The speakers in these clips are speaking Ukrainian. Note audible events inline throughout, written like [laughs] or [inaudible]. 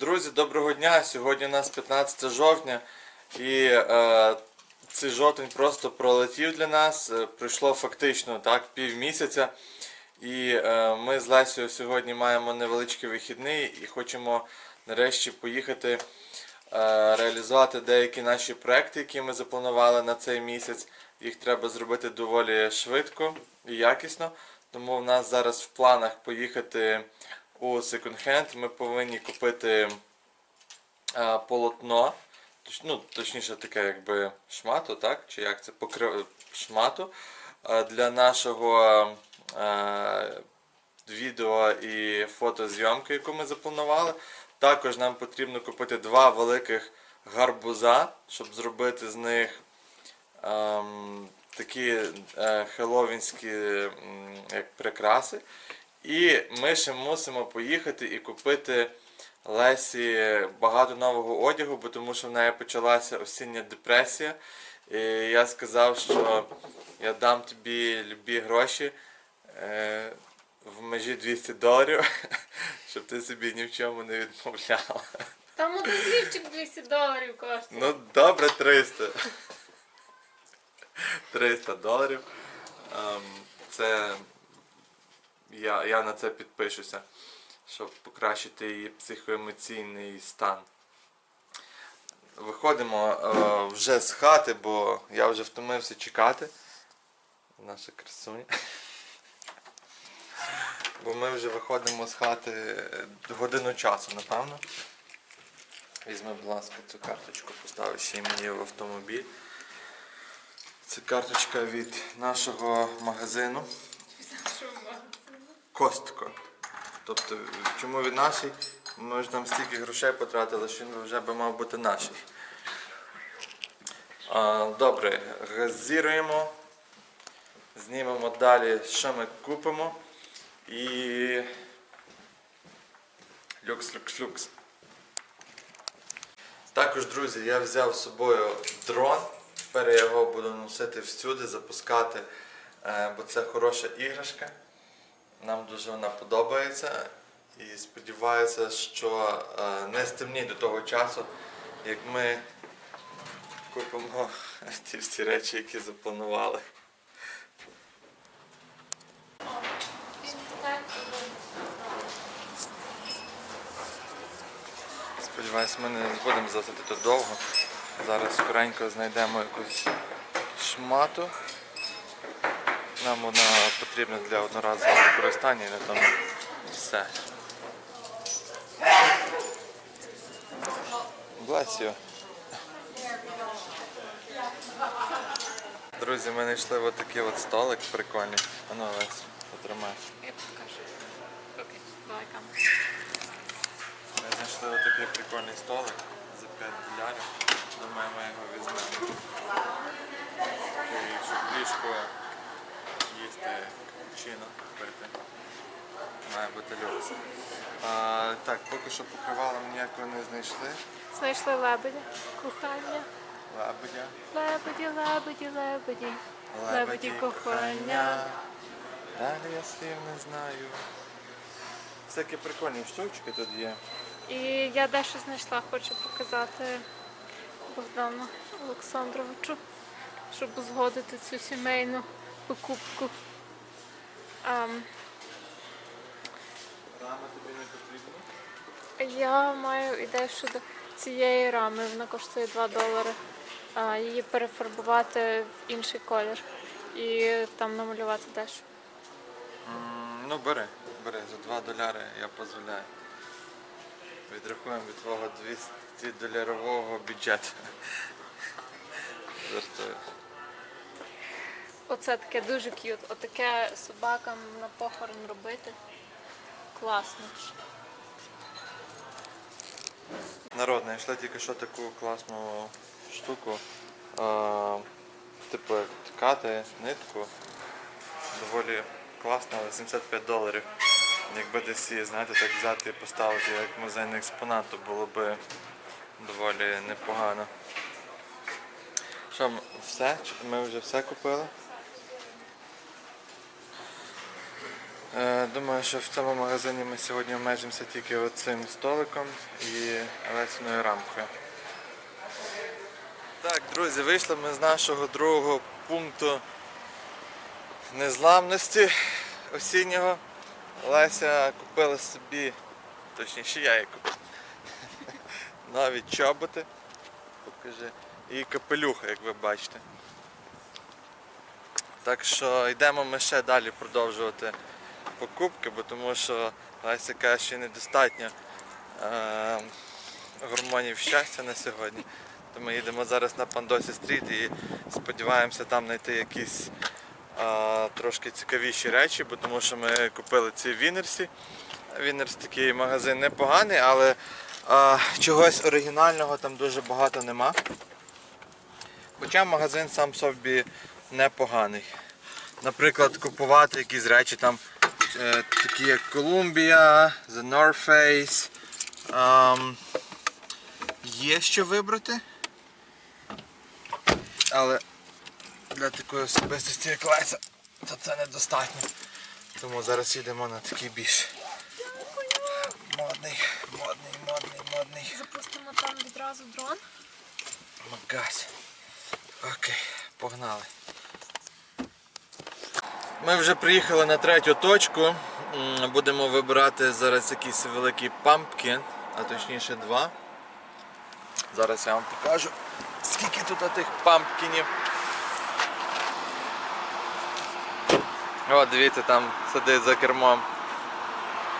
Друзі, доброго дня! Сьогодні у нас 15 жовтня і е, цей жовтень просто пролетів для нас. Е, Пройшло фактично так, півмісяця. І е, ми з Лесією сьогодні маємо невеличкий вихідний і хочемо нарешті поїхати е, реалізувати деякі наші проекти, які ми запланували на цей місяць. Їх треба зробити доволі швидко і якісно. Тому в нас зараз в планах поїхати у секонд-хенд. Ми повинні купити е, полотно. Точ- Ну, точніше, таке якби шмату, так? Чи як це покри... шмату е, для нашого е, відео і фотозйомки, яку ми запланували. Також нам потрібно купити два великих гарбуза, щоб зробити з них ем, такі е, хеловінські м, як прикраси. І ми ще мусимо поїхати і купити Лесі багато нового одягу, бо тому що в неї почалася осіння депресія. І я сказав, що я дам тобі любі гроші е, в межі 200 доларів, [laughs] щоб ти собі ні в чому не відмовляла. Там один лівчик 200 доларів коштує. Ну, добре, 300. 300 [laughs] доларів. Ем, це я, я на це підпишуся, щоб покращити її психоемоційний стан. Виходимо е, вже з хати, бо я вже втомився чекати. Наша красуня. Бо ми вже виходимо з хати годину часу, напевно. Візьми, будь ласка, цю карточку, постав ще мені в автомобіль. Це карточка від нашого магазину Костко. Тобто, чому від нашої? Ми ж там стільки грошей потратили, що він вже би мав бути наш. А, добре, газіруємо. Знімемо далі, що ми купимо. І. Люкс, люкс, люкс. Також, друзі, я взяв з собою дрон. Тепер я його буду носити всюди, запускати, е, бо це хороша іграшка. Нам дуже вона подобається. І сподіваюся, що е, не стемніє до того часу, як ми купимо [laughs] ті всі речі, які запланували. Сподіваюсь, ми не будемо засити тут довго. Зараз скоренько знайдемо якусь шмату. Нам вона потрібна для одноразового використання і на тому все. You. Друзі, ми знайшли от такий от столик прикольний. А ну Олесь, потримай. Я покажу. Окей, давай камеру. Ми знайшли отакий прикольний столик за 5 долярів. Думаю, ми його візьмемо. В ліжку їсти капучино пити. Має бути люкс. А, так, поки що покривала ніякого не знайшли. Знайшли лебедя. Кохання. Лебедя. Лебеді, лебеді, лебеді. Лебеді кохання. Далі я слів не знаю. Всякі прикольні штучки тут є. І я дещо знайшла, хочу показати Богдану Олександровичу, щоб узгодити цю сімейну покупку. Ем, Рама тобі не потрібна? Я маю ідею щодо цієї рами. Вона коштує 2 долари. А, її перефарбувати в інший колір і там намалювати дещо. М, Ну бери, бери, за 2 доляри я дозволяю. Відрахуємо від твого 200 долярового бюджету. [laughs] Жартую. Оце таке дуже к'ют. Отаке собакам на похорон робити. Класно. Народ, знайшли тільки що таку класну штуку. А, типу ткати нитку. Доволі класно, але 75 доларів. Якби десь її, знаєте, так взяти і поставити як музейний експонат, то було б доволі непогано. Що, все? Ми вже все купили? Думаю, що в цьому магазині ми сьогодні обмежимося тільки оцим столиком і лесеною рамкою. Так, друзі, вийшли ми з нашого другого пункту незламності осіннього. Леся купила собі, точніше я її купив. [laughs] Нові чоботи. Покажи. І капелюха, як ви бачите. Так що йдемо ми ще далі продовжувати покупки, бо тому що Леся каже, що недостатньо е, гормонів щастя на сьогодні. То ми їдемо зараз на Пандосі стріт і сподіваємося там знайти якісь е, трошки цікавіші речі, бо тому що ми купили ці Вінерсі. Вінерс такий магазин непоганий, але е, чогось оригінального там дуже багато нема. Хоча магазин сам собі непоганий. Наприклад, купувати якісь речі там такі як Columbia, The North Face. Ем, є що вибрати. Але для такої особистості як Леся, то це недостатньо. Тому зараз їдемо на такий більш модний, модний, модний, модний. Запустимо там відразу дрон. Магазин. Окей, погнали. Ми вже приїхали на третю точку. Будемо вибирати зараз якийсь великий пампкін, а точніше два. Зараз я вам покажу, скільки тут тих пампкінів. О, дивіться, там сидить за кермом.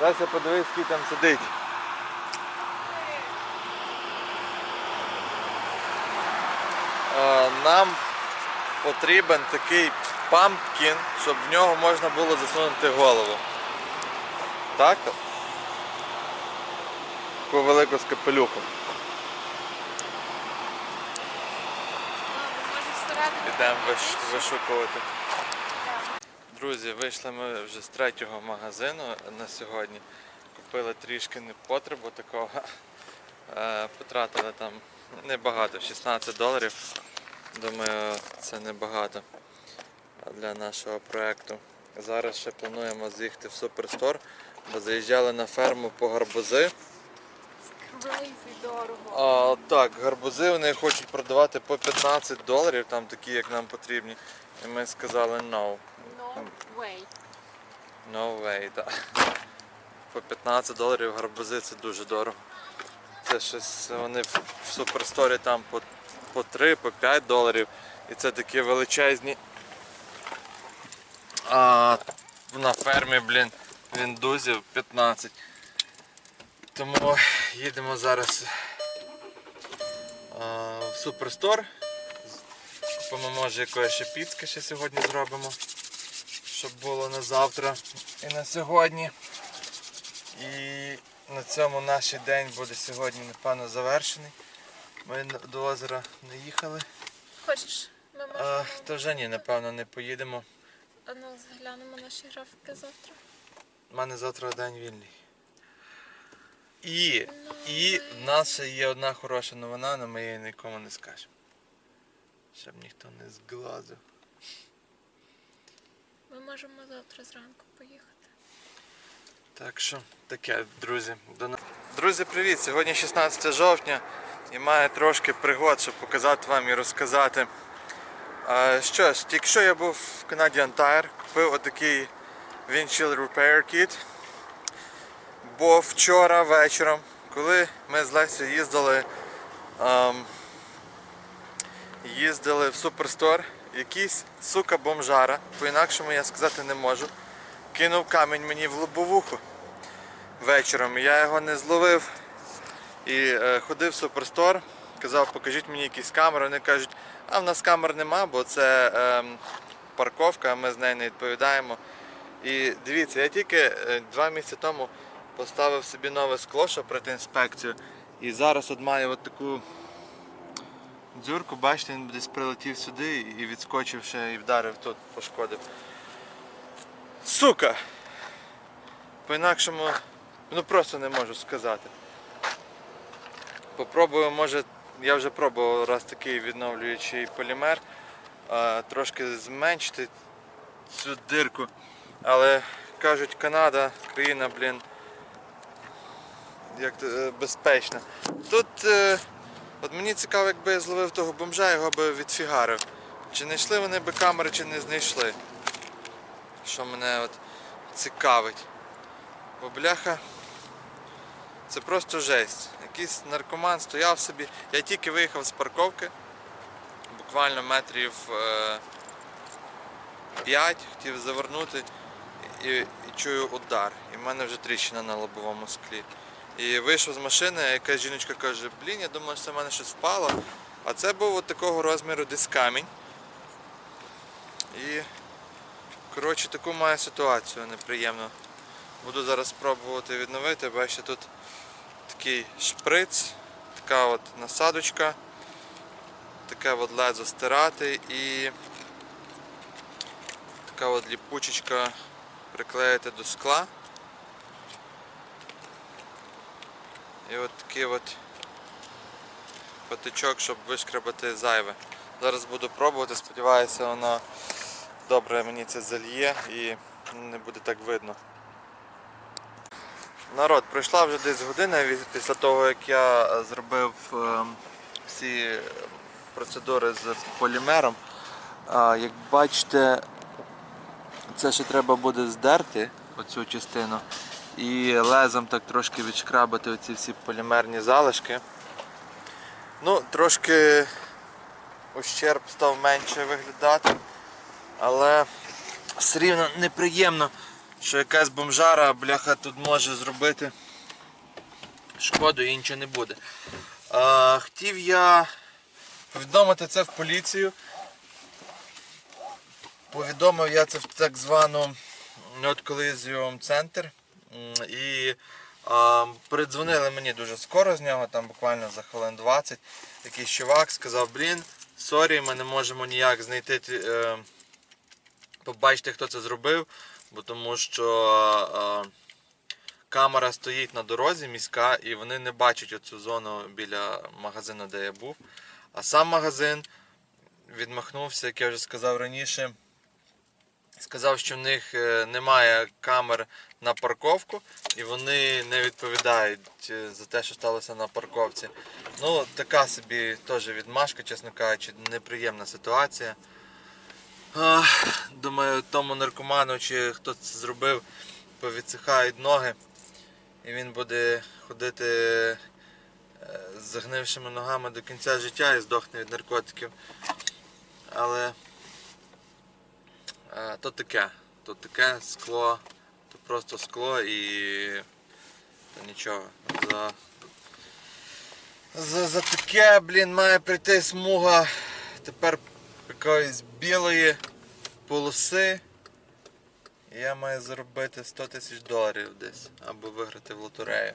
Леся, подивись, скільки там сидить. Е, нам потрібен такий пампкін, щоб в нього можна було засунути голову. Так? Таку велику з капелюхом. Виш- вишукувати. Друзі, вийшли ми вже з третього магазину на сьогодні. Купили трішки непотребу такого. Е, Потратили там небагато, 16 доларів. Думаю, це небагато для нашого проєкту. Зараз ще плануємо з'їхати в Суперстор, бо заїжджали на ферму по гарбузи. Дорого. А, так, гарбузи вони хочуть продавати по 15 доларів, там такі, як нам потрібні. І ми сказали no. No way. No way, так. По 15 доларів гарбузи це дуже дорого. Це щось вони в, в суперсторі там по, по 3, по 5 доларів. І це такі величезні. А на фермі, блін, він дузів 15. Тому їдемо зараз а, в суперстор. Купимо, може, якоїсь ще піцки ще сьогодні зробимо щоб було на завтра і на сьогодні. І на цьому наш день буде сьогодні, напевно, завершений. Ми до озера не їхали. Хочеш? Ми можемо. А, то вже ні, напевно, не поїдемо. А ну, зглянемо наші графіки завтра. У мене завтра день вільний. І, і в нас ще є одна хороша новина, але ми її нікому не скажемо. Щоб ніхто не зглазив. Ми можемо завтра зранку поїхати. Так що таке, друзі. До Друзі, привіт! Сьогодні 16 жовтня і маю трошки пригод, щоб показати вам і розказати. Що ж, тільки що я був в Canadian Tire, купив отакий Windshield Repair Kit. Бо вчора вечором, коли ми з Лесю їздили, ем, їздили в Суперстор, якийсь сука бомжара, по-інакшому я сказати не можу, кинув камінь мені в лобовуху вечором. Я його не зловив і е, ходив в суперстор, казав, покажіть мені якісь камери. Вони кажуть, а в нас камер нема, бо це ем, парковка, ми з нею не відповідаємо. І дивіться, я тільки е, два місяці тому поставив собі нове скло, щоб пройти інспекцію. І зараз от маю от таку дзюрку, бачите, він десь прилетів сюди і відскочив ще і вдарив тут, пошкодив. Сука! По-інакшому, ну просто не можу сказати. Попробую, може, я вже пробував раз такий відновлюючий полімер, трошки зменшити цю дирку. Але кажуть, Канада, країна, блін, як е, безпечна. Тут е, от мені цікаво, якби я зловив того бомжа, його би відфігарив. Чи знайшли вони би камери, чи не знайшли. Що мене от цікавить. Бо бляха. Це просто жесть. Якийсь наркоман стояв собі. Я тільки виїхав з парковки, буквально метрів е, 5, хотів завернути і, і чую удар. І в мене вже тріщина на лобовому склі. І вийшов з машини, якась жіночка каже, блін, я думаю, що в мене щось впало. А це був от такого розміру десь камінь. І коротше таку маю ситуацію неприємну. Буду зараз спробувати відновити. Бачите, тут такий шприц, така от насадочка, таке от лезо стирати і така от ліпучечка приклеїти до скла. І от такий от патичок, щоб вишкрабати зайве. Зараз буду пробувати, сподіваюся, воно добре мені це зальє і не буде так видно. Народ, пройшла вже десь година після того, як я е, зробив е, всі процедури з полімером. Як бачите, це ще треба буде здерти оцю частину і лезом так трошки відшкрабати оці всі полімерні залишки. Ну, трошки ущерб став менше виглядати, але все рівно неприємно, що якась бомжара, бляха, тут може зробити шкоду і нічого не буде. А, хотів я повідомити це в поліцію. Повідомив я це в так звану колізіум центр. І а, передзвонили мені дуже скоро з нього, там буквально за хвилин 20. Якийсь чувак сказав, блін, сорі, ми не можемо ніяк знайти, е, побачити, хто це зробив, бо тому що е, камера стоїть на дорозі міська і вони не бачать оцю зону біля магазину, де я був. А сам магазин відмахнувся, як я вже сказав раніше. Сказав, що в них е, немає камер на парковку і вони не відповідають е, за те, що сталося на парковці. Ну, така собі теж відмашка, чесно кажучи, неприємна ситуація. Думаю, тому наркоману чи хто це зробив, повідсихають ноги. І він буде ходити е, з загнившими ногами до кінця життя і здохне від наркотиків. Але е, то таке, то таке скло, то просто скло і то нічого. За, за, за таке, блін, має прийти смуга тепер якоїсь білої полоси. Я маю заробити 100 тисяч доларів десь або виграти в лотерею.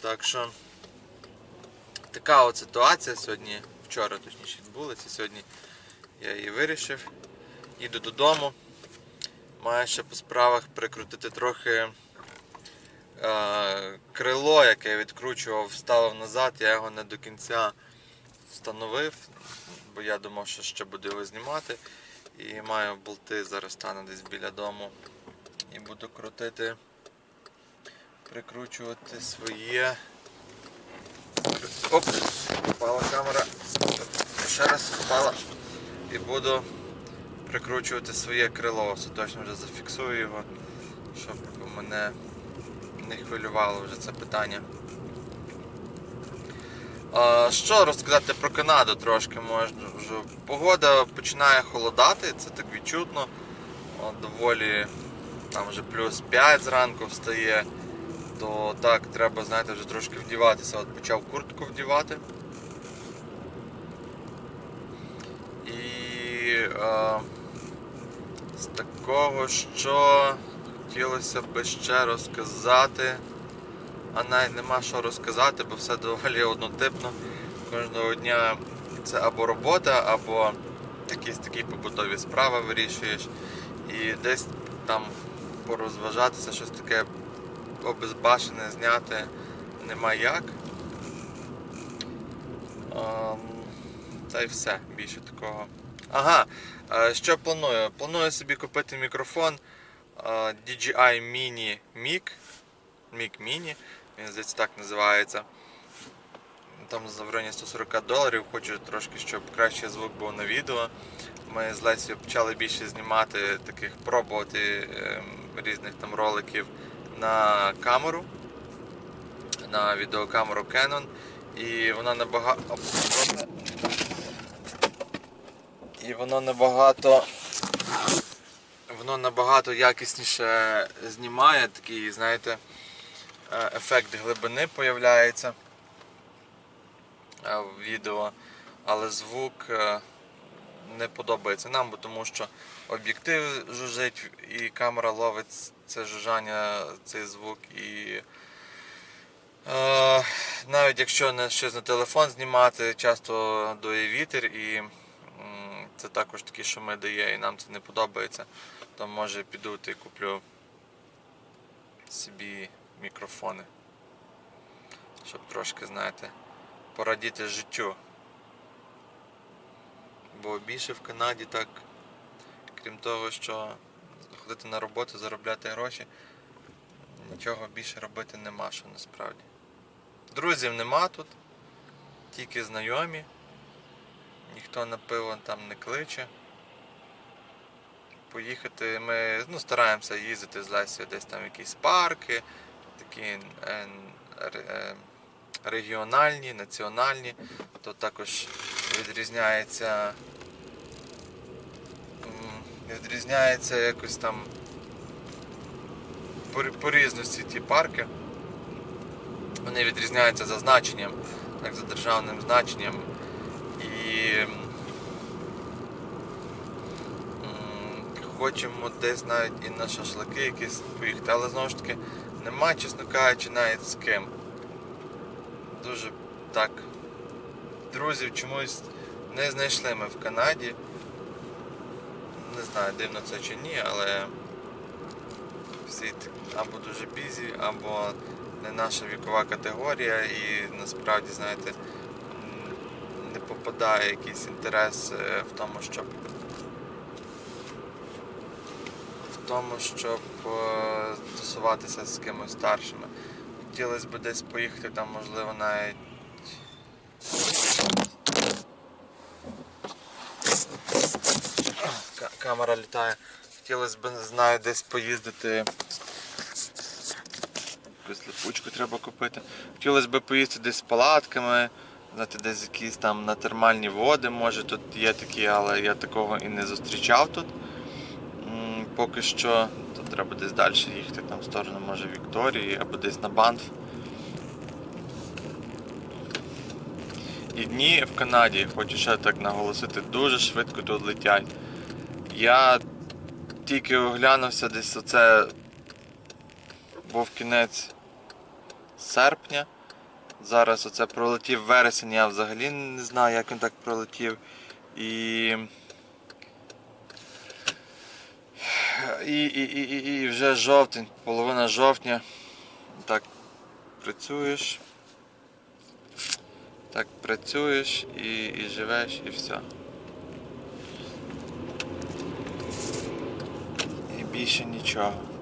Так що така от ситуація сьогодні, вчора точніше відбулася, сьогодні я її вирішив. Їду додому. Маю ще по справах прикрутити трохи е, крило, яке я відкручував, вставив назад, я його не до кінця встановив, бо я думав, що ще буду його знімати. І маю болти, зараз стану десь біля дому. І буду крутити, прикручувати своє. Оп! Впала камера. Ще раз впала. І буду прикручувати своє крило. Остаточно вже зафіксую його, щоб мене не хвилювало вже це питання. Що розказати про Канаду трошки можна. Погода починає холодати, це так відчутно. Доволі там вже плюс 5 зранку встає, то так треба, знаєте, вже трошки вдіватися. От почав куртку вдівати. І е, з такого, що хотілося би ще розказати. А навіть нема що розказати, бо все доволі однотипно. Кожного дня це або робота, або якісь такі побутові справи вирішуєш. І десь там порозважатися, щось таке обезбашене зняти нема як. Ем, Та й все, більше такого. Ага, е, що планую? Планую собі купити мікрофон. е, DJI Mini Mic. Mic Mini, він здається так називається. Там в районі 140 доларів. Хочу трошки, щоб кращий звук був на відео. Ми з Лесією почали більше знімати таких, пробувати ем, різних там роликів на камеру, на відеокамеру Canon. І вона набагато. І воно набагато. Воно набагато якісніше знімає, такий, знаєте, е, ефект глибини появляється е, в відео, але звук е, не подобається нам, тому що об'єктив жужить і камера ловить це жужжання, цей звук і. Е, навіть якщо щось на телефон знімати, часто дує вітер і це також такі шуми дає, і нам це не подобається, то може піду і куплю собі мікрофони, щоб трошки, знаєте, порадіти життю. Бо більше в Канаді так, крім того, що ходити на роботу, заробляти гроші, нічого більше робити нема, що насправді. Друзів нема тут, тільки знайомі. Ніхто на пиво там не кличе. Поїхати ми ну, стараємося їздити з Лесією десь там в якісь парки, такі е, ре- е, регіональні, національні. То також відрізняється. Відрізняється якось там по, різності ті парки. Вони відрізняються за значенням, так, за державним значенням. І хочемо десь навіть і на шашлики якісь поїхати, але знову ж таки нема, чесно кажучи, навіть з ким. Дуже так. Друзів чомусь не знайшли ми в Канаді. Не знаю, дивно це чи ні, але всі або дуже бізі, або не наша вікова категорія і насправді, знаєте, не попадає якийсь інтерес е, в тому, щоб в тому, щоб е, стосуватися з кимось старшими. Хотілося б десь поїхати там, можливо, навіть. Камера літає. Хотілося б, знаю, десь поїздити. Якусь липучку треба купити. Хотілося б поїздити десь з палатками, знаєте, десь якісь там на термальні води, може тут є такі, але я такого і не зустрічав тут. Поки що тут треба десь далі їхати, там в сторону може Вікторії або десь на Банф. І дні в Канаді, хочу ще так наголосити, дуже швидко тут летять. Я тільки оглянувся десь оце був кінець серпня. Зараз оце пролетів вересень, я взагалі не знаю, як він так пролетів. І, і, і, і, і вже жовтень, половина жовтня. Так працюєш. Так працюєш і, і живеш і все. І більше нічого.